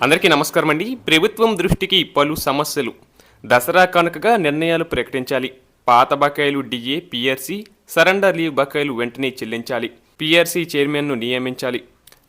అందరికీ నమస్కారం అండి. ప్రభుత్వం దృష్టికి పలు సమస్యలు. దసరా కనుకగా నిర్ణయాలు ప్రకటించాలి. పాత బకాయిలు డిఏ పిఆర్సీ సరెండర్ లీవ్ బకాయిలు వెంటనే చెల్లించాలి. పిఆర్సీ చైర్మన్ను నియమించాలి.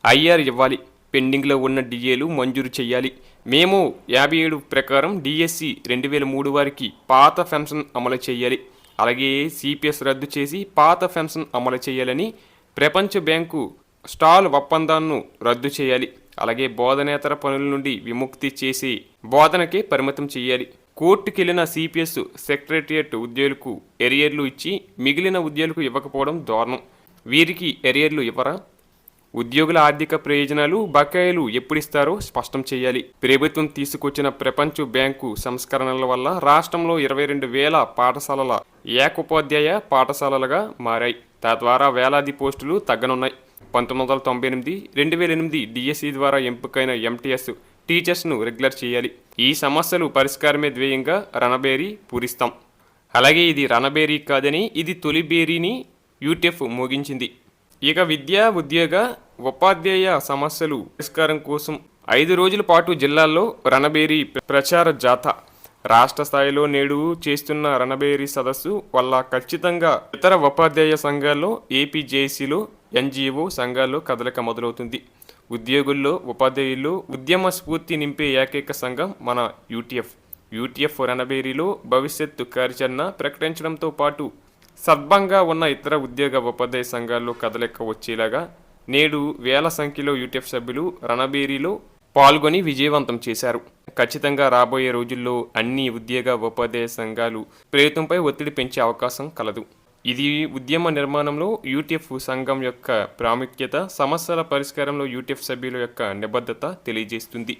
ఐఆర్ ఇవ్వాలి. పెండింగ్లో ఉన్న డిఏలు మంజూరు చేయాలి. మేము యాభై ఏడు ప్రకారం డిఎస్సి రెండు వేల మూడు వారికి పాత పెన్షన్ అమలు చేయాలి. అలాగే సిపిఎస్ రద్దు చేసి పాత పెన్షన్ అమలు చేయాలని ప్రపంచ బ్యాంకు స్టాల్ ఒప్పందాన్ని రద్దు చేయాలి. అలాగే బోధనేతర పనుల నుండి విముక్తి చేసి బోధనకే పరిమితం చేయాలి. కోర్టుకెళ్ళిన సిపిఎస్ సెక్రటరియట్ ఉద్యోగులకు ఎరియర్లు ఇచ్చి మిగిలిన ఉద్యోగులకు ఇవ్వకపోవడం దారుణం. వీరికి ఎరియర్లు ఇవ్వరా? ఉద్యోగుల ఆర్థిక ప్రయోజనాలు బకాయిలు ఎప్పుడిస్తారో స్పష్టం చేయాలి. ప్రభుత్వం తీసుకొచ్చిన ప్రపంచ బ్యాంకు సంస్కరణల వల్ల రాష్ట్రంలో ఇరవై రెండు వేల పాఠశాలల ఏకోపాధ్యాయ పాఠశాలలుగా మారాయి. తద్వారా వేలాది పోస్టులు తగ్గనున్నాయి. పంతొమ్మిది వందల తొంభై ఎనిమిది రెండు వేల ఎనిమిది డిఎస్సి ద్వారా ఎంపికైన ఎంటీఎస్ టీచర్స్ను రెగ్యులర్ చేయాలి. ఈ సమస్యలు పరిష్కారమే ధ్యేయంగా రణబేరీ పూరిస్తాం. అలాగే ఇది రణబేరీ కాదని ఇది తొలి బేరీని యూటీఎఫ్ మోగించింది. ఇక విద్యా ఉద్యోగ ఉపాధ్యాయ సమస్యలు పరిష్కారం కోసం ఐదు రోజుల పాటు జిల్లాల్లో రణబేరీ ప్రచార జాథా. రాష్ట్ర స్థాయిలో నేడు చేస్తున్న రణబేరీ సదస్సు వల్ల ఖచ్చితంగా ఇతర ఉపాధ్యాయ సంఘాల్లో ఏపీజేసీలో ఎన్జిఓ సంఘాల్లో కదలిక మొదలవుతుంది. ఉద్యోగుల్లో ఉపాధ్యాయుల్లో ఉద్యమ స్ఫూర్తి నింపే ఏకైక సంఘం మన యూటీఎఫ్. యూటీఎఫ్ రణబేరీలో భవిష్యత్తు కార్యాచరణ ప్రకటించడంతో పాటు సద్భంగా ఉన్న ఇతర ఉద్యోగ ఉపాధ్యాయ సంఘాల్లో కదలిక వచ్చేలాగా నేడు వేల సంఖ్యలో యూటీఎఫ్ సభ్యులు రణబేరీలో పాల్గొని విజయవంతం చేశారు. ఖచ్చితంగా రాబోయే రోజుల్లో అన్ని ఉద్యోగ ఉపాధ్యాయ సంఘాలు ప్రయత్నంపై ఒత్తిడి పెంచే అవకాశం కలదు. ఇది ఉద్యమ నిర్మాణంలో యూటీఎఫ్ సంఘం యొక్క ప్రాముఖ్యత సమస్యల పరిష్కారంలో యూటీఎఫ్ సభ్యుల యొక్క నిబద్ధత తెలియజేస్తుంది.